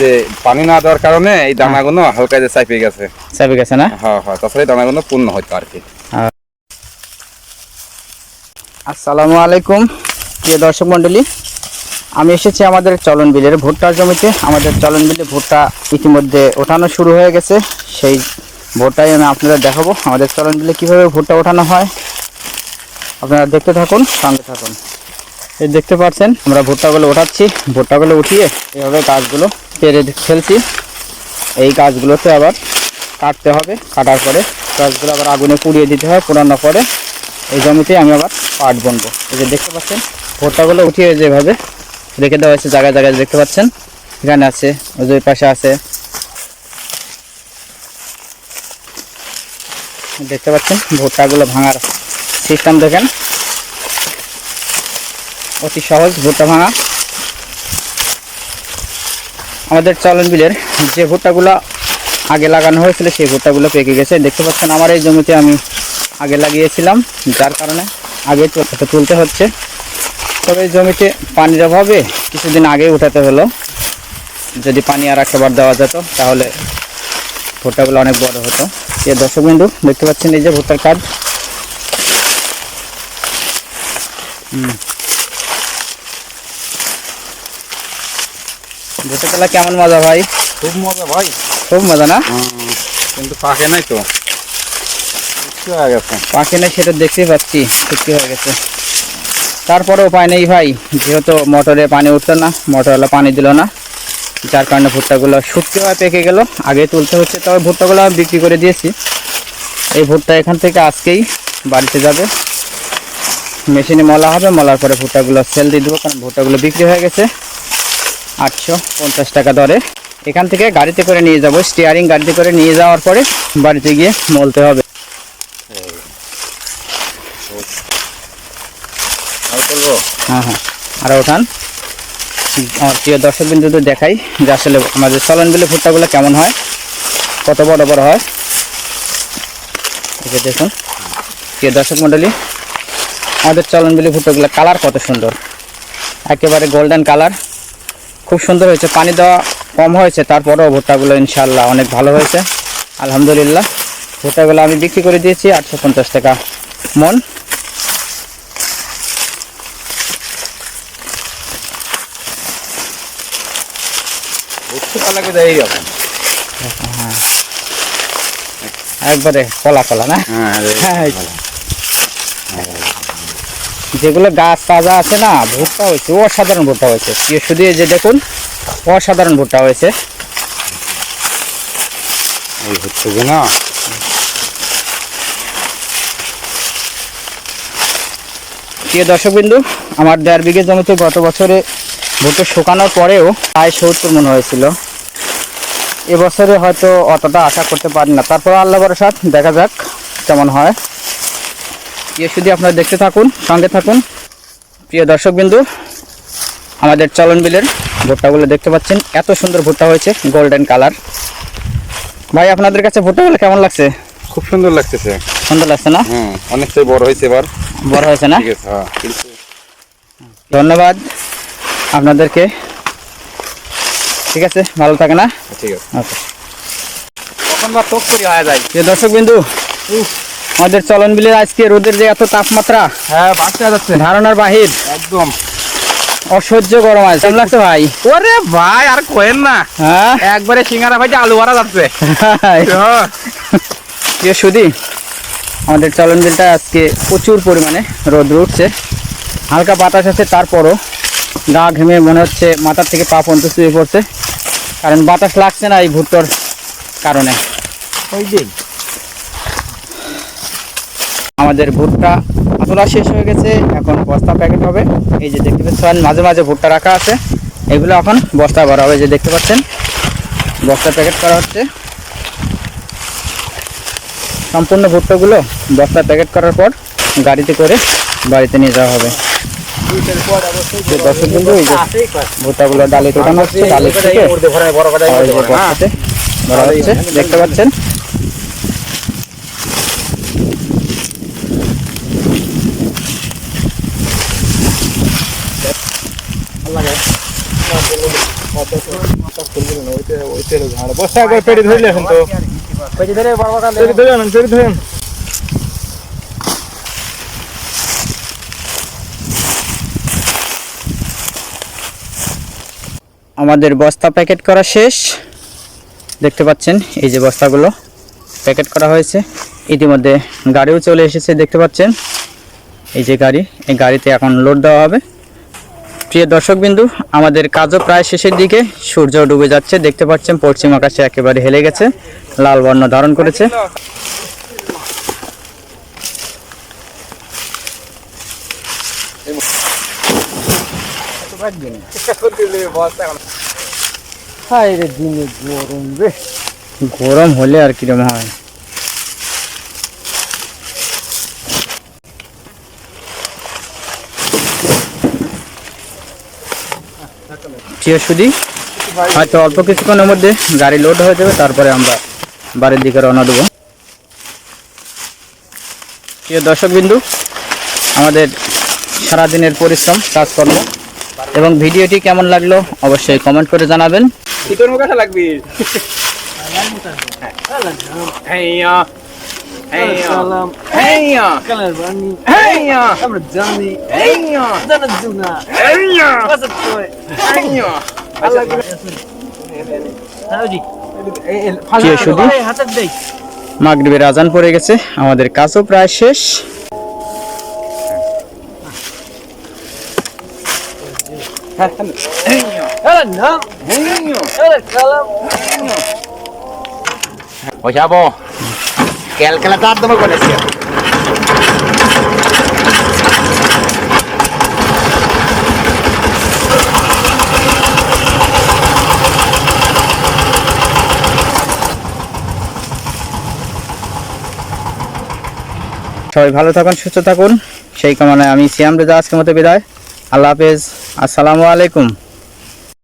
যে পানি না দেওয়ার কারণে এই দানাগুলো হালকা যে চাইপে গেছে। চাপে গেছে না? হ্যাঁ হ্যাঁ তাছাড়া দানাগুলো পূর্ণ হয়তো আর কি। আসসালামু আলাইকুম প্রিয় দর্শক মণ্ডলী। আমি এসেছি আমাদের চলন বিলের ভুট্টার জমিতে। আমাদের চলন বিলে ভুট্টা ইতিমধ্যে ওঠানো শুরু হয়ে গেছে। সেই ভুট্টাই আমি আপনাদের দেখাবো। আমাদের চলন বিলে কীভাবে ভুট্টা ওঠানো হয় আপনারা দেখতে থাকুন সঙ্গে থাকুন। দেখতে পাচ্ছেন, আমরা ভুট্টাগুলো ওঠাচ্ছি। ভুট্টাগুলো উঠিয়ে এভাবে গাছগুলো পেরে ফেলছি। এই গাছগুলোতে আবার কাটতে হবে। কাটার পরে গাছগুলো আবার আগুনে পুড়িয়ে দিতে হয়, পোড়ানোর পরে এই জমিতে আমি আবার পাট বুনবো। এই যে দেখতে পাচ্ছেন ভুট্টাগুলো উঠিয়ে যেভাবে রেখে দেওয়া হয়েছে, জায়গায় জায়গায় দেখতে পাচ্ছেন, এখানে আছে, ওই পাশে আছে। দেখতে পাচ্ছেন, ভুট্টাগুলো ভাঙার সিস্টেম দেখেন। অতি সহজ ভুট্টা ভাঙা। আমাদের চলন বিলের যে ভুট্টাগুলো আগে লাগানো হয়েছিল, সেই ভুট্টাগুলো পেকে গেছে। দেখতে পাচ্ছেন, আমার এই জমিতে আমি আগে লাগিয়েছিলাম, যার কারণে আগে তুলতে হচ্ছে। তবে জমিতে পানির অভাবে কিছুদিন আগে উঠাতে হলো। যদি পানি আর একবার দেওয়া যেত, তাহলে ভুট্টাগুলো অনেক বড় হতো। এ দর্শক বিন্দু দেখতে পাচ্ছেন এই যে ভুট্টার কাজ হুম। ভুট্টা তোলা কেমন মজা ভাই? খুব মজা ভাই। খুব মজা না? কিন্তু পাকে নাই তো। হয়ে গেছে। পাখি নেই সেটা দেখতেই পাচ্ছি সত্যি হয়ে গেছে। তারপরে উপায় নেই ভাই যেহেতু মোটরে পানি উঠতো না মোটরওয়ালা পানি দিল না যার কারণে ভুট্টাগুলো শুটকে হয়ে পেকে গেল। আগে তুলতে হচ্ছে তবে ভুট্টাগুলো আমি বিক্রি করে দিয়েছি। এই ভুট্টা এখান থেকে আজকেই বাড়িতে যাবে। মেশিনে মলা হবে মলার পরে ভুট্টাগুলো সেল দিয়ে দেবো কারণ ভুট্টাগুলো বিক্রি হয়ে গেছে। আটশো পঞ্চাশ টাকা দরে। এখান থেকে গাড়িতে করে নিয়ে যাব। স্টিয়ারিং গাড়িতে করে নিয়ে যাওয়ার পরে বাড়িতে গিয়ে মলতে হবে। হ্যাঁ হ্যাঁ। আরও ওঠান। আমার প্রিয় দর্শক বিন্দুতে দেখাই যে আসলে আমাদের চলন বিলে ভুট্টাগুলো কেমন হয়, কত বড় বড় হয়। এই দেখুন, প্রিয় দর্শক মণ্ডলী, আমাদের চলন বিলি ভুট্টাগুলো কালার কত সুন্দর। একেবারে গোল্ডেন কালার খুব সুন্দর হয়েছে। পানি দেওয়া কম হয়েছে তারপরেও ভুট্টাগুলো ইনশাল্লাহ অনেক ভালো হয়েছে। আলহামদুলিল্লাহ ভুট্টাগুলো আমি বিক্রি করে দিয়েছি আটশো পঞ্চাশ টাকা মন। গেছে একবারে কলা কলা না? হ্যাঁ হ্যাঁ, যেগুলো গাছ তাজা আছে না ভুট্টা হয়েছে অসাধারণ ভুট্টা হয়েছে। শুধু এই যে দেখুন অসাধারণ ভুট্টা হয়েছে। এই হচ্ছে যে না। প্রিয় দর্শকবিন্দু আমার দেড় বিঘে জমিতে গত বছরে ভুট্টা শুকানোর পরেও প্রায় সত্তর মনে হয়েছিল। এবছরে হয়তো অতটা আশা করতে পারি না। তারপর আল্লাহ ভরসাত দেখা যাক কেমন হয়। প্রিয় শুধু আপনারা দেখতে থাকুন সঙ্গে থাকুন। প্রিয় দর্শকবিন্দু আমাদের চলন বিলের ভুট্টাগুলো দেখতে পাচ্ছেন এত সুন্দর ভুট্টা হয়েছে গোল্ডেন কালার ভাই আপনাদের কাছে ভুট্টাগুলো কেমন লাগছে? খুব সুন্দর লাগতেছে। সুন্দর লাগছে না? অনেকটাই বড় হয়েছে এবার। বড় হয়েছে না? ঠিক আছে হ্যাঁ ধন্যবাদ আপনাদেরকে। ঠিক আছে ভালো থাকে না ঠিক আছে। ওকে। তখন বা টক করি হয়ে যায় প্রিয় দর্শক বিন্দু আমাদের চলন বিলের আজকে রোদের যে এত তাপমাত্রা হ্যাঁ বাচ্চা যাচ্ছে। ধারণার বাহির। একদম। অসহ্য গরম আছে কেমন লাগছে ভাই? ওরে ভাই আর কোয়েন না। হ্যাঁ? একবারে সিঙ্গারা ভাই আলু ভরা যাচ্ছে। প্রিয় সুদি আমাদের চলন বিলটা আজকে প্রচুর পরিমাণে রোদ উঠছে। হালকা বাতাস আছে তারপরও গা ঘেমে মনে হচ্ছে মাথার থেকে পা পর্যন্ত শুয়ে পড়ছে। কারণ বাতাস লাগছে না এই ভুট্টোর কারণে। ওই দিন আমাদের ভুট্টা তোলা শেষ হয়ে গেছে এখন বস্তা প্যাকেট হবে। এই যে দেখতে পাচ্ছেন মাঝে মাঝে ভুট্টা রাখা আছে। এগুলো এখন বস্তা ভরা হবে যে দেখতে পাচ্ছেন। বস্তা প্যাকেট করা হচ্ছে। সম্পূর্ণ ভুট্টাগুলো বস্তা প্যাকেট করার পর গাড়িতে করে বাড়িতে নিয়ে যাওয়া হবে। দর্শক বন্ধু এই যে ভুট্টাগুলো ডালে ডালে থেকে ভরা হচ্ছে দেখতে পাচ্ছেন। আমাদের বস্তা প্যাকেট করা শেষ। দেখতে পাচ্ছেন, এই যে বস্তাগুলো প্যাকেট করা হয়েছে। ইতিমধ্যে গাড়িও চলে এসেছে, দেখতে পাচ্ছেন। এই যে গাড়ি, এই গাড়িতে এখন লোড দেওয়া হবে। প্রিয় দর্শকবিন্দু, আমাদের কাজও প্রায় শেষের দিকে। সূর্য ডুবে যাচ্ছে, দেখতে পাচ্ছেন পশ্চিম আকাশে একেবারে হেলে গেছে, লাল বর্ণ ধারণ করেছে। গরম হলে আর কিরম হয়? প্রিয় সুদী হয়তো অল্প কিছুক্ষণের মধ্যে গাড়ি লোড হয়ে যাবে তারপরে আমরা বাড়ির দিকে রওনা দেবো। প্রিয় দর্শকবিন্দু আমাদের সারাদিনের পরিশ্রম কাজকর্ম এবং ভিডিওটি কেমন লাগল অবশ্যই কমেন্ট করে জানাবেন। লাগবি। আমরা জানি হেইয়া জানা মাগরিবের আজান পড়ে গেছে আমাদের কাজও প্রায় শেষ। বসাবো করেছে সবাই ভালো থাকুন, সুস্থ থাকুন। সেই কামনায় আমি সিয়াম রেজা, আজকের মতো বিদায়। আল্লাহ হাফেজ। আসসালামু আলাইকুম।